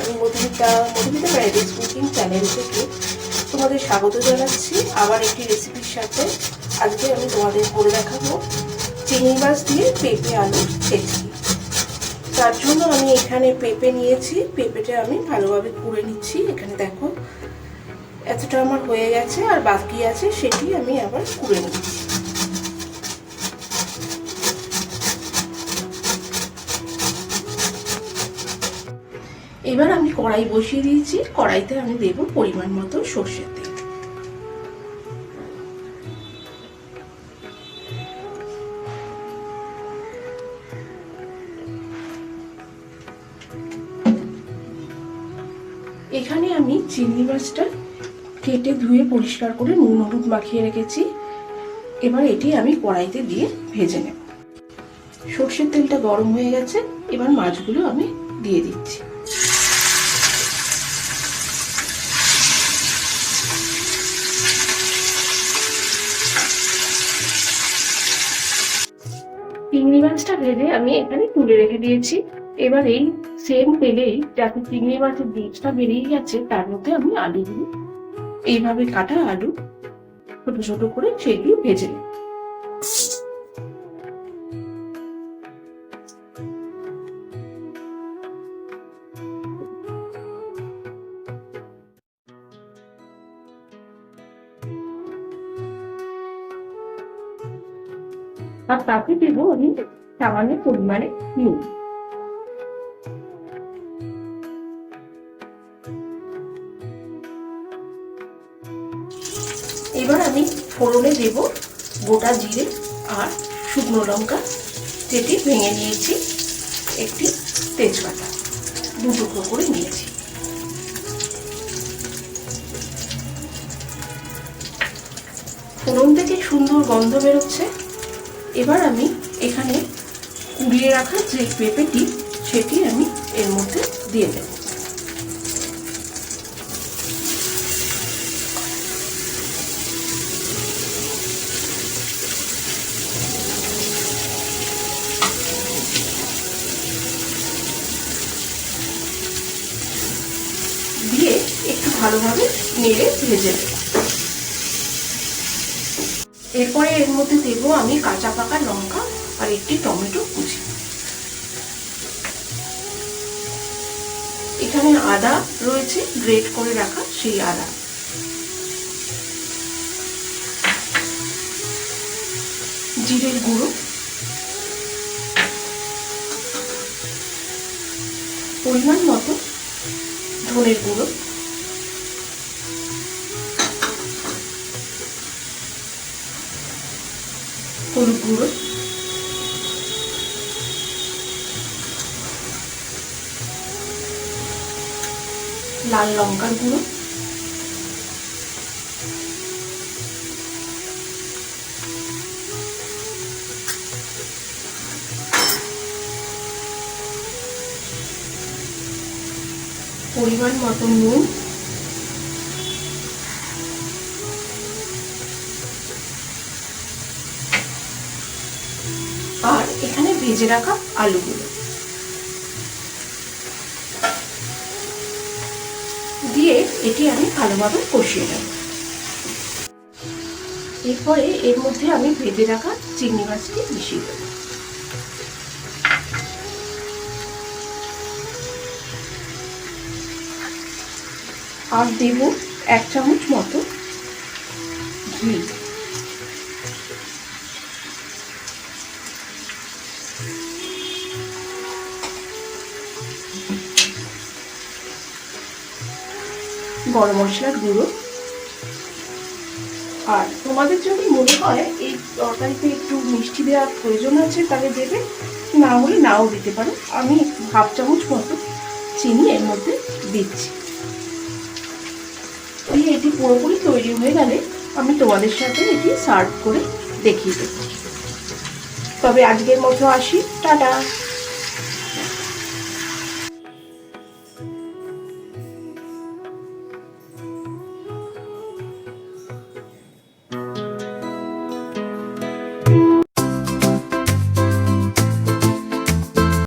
আমি Madhumita Madhumita marriage cooking channel থেকে তোমাদের স্বাগত জানাচ্ছি আবার একটি রেসিপির সাথে। আজকে আমি তোমাদের করে দেখাবো চিংড়ি মাছ দিয়ে পেঁপে আলুর ছেচকি তার জন্য আমি এখানে পেঁপে নিয়েছি, পেঁপেটা আমি ভালোভাবে কুড়ে নিচ্ছি। এখানে দেখো, এতটা আমার হয়ে গেছে আর বাকি আছে সেটি আমি আবার কুড়ে নিচ্ছি। এবার আমি কড়াই বসিয়ে দিয়েছি। কড়াইতে আমি দেব পরিমাণ মতো সর্ষের তেল। এখানে আমি চিংড়ি মাছটা কেটে ধুয়ে পরিষ্কার করে নুন হলুদ মাখিয়ে রেখেছি। এবার এটি আমি কড়াইতে দিয়ে ভেজে নেব। সর্ষের তেলটা গরম হয়ে গেছে। এবার মাছগুলো আমি দিয়ে দিচ্ছি। চিংড়ি মাছটা ভেজে আমি এখানে তুলে রেখে দিয়েছি। এবার এই সেম তেলেই যাতে চিংড়ি মাছের বীজটা বেরিয়ে গেছে, তার মধ্যে আমি আলু দিই এইভাবে কাটা আলু ছোট ছোট করে সেগুলো ভেজে নেব আর তাতে দেবো আমি সামান্য পরিমাণে নুন। এবার আমি ফোড়নে দেব গোটা জিরে আর শুকনো লঙ্কা, যেটি ভেঙে নিয়েছি। একটি তেজপাতা, দু টুকরো করে নিয়েছি। ফোড়ন থেকে সুন্দর গন্ধ বেরোচ্ছে। এবার আমি এখানে কুড়িয়ে রাখা যে পেঁপেটি, সেটি আমি এর মধ্যে দিয়ে দেব। দিয়ে একটু ভালোভাবে নেড়ে ভেজে নেব। এরপরে এর মধ্যে দেবো আমি কাঁচা পাকা লঙ্কা আর একটি টমেটো কুচি। এখানে আদা রয়েছে গ্রেট করে রাখা সেই আদা। জিরের গুঁড়ো। পরিমাণ মতো ধনের গুঁড়ো। হলুদ গুঁড়ো। লাল লঙ্কার গুঁড়ো। পরিমাণ মতো নুন। ভেজে রাখা আলুগুলো। দিয়ে এটি আমি ভালোভাবে কষিয়ে নেব। এরপরে এর মধ্যে আমি ভেজে রাখা চিংড়ি মাছটি মিশিয়ে দেব। আর দেব এক চামচ মতো ঘি। গরম মশলার গুঁড়ো। আর তোমাদের যদি মনে হয় এই তরকারিতে একটু মিষ্টি দেওয়ার প্রয়োজন আছে, তাহলে দেবে। না হলে নাও দিতে পারো। আমি হাফ চামচ মতো চিনি এর মধ্যে দিচ্ছি। এটি পুরোপুরি তৈরি হয়ে গেলে আমি তোমাদের সাথে এটি সার্ভ করে দেখিয়ে দেবো। তবে আজকের মতো আসি। টাটা।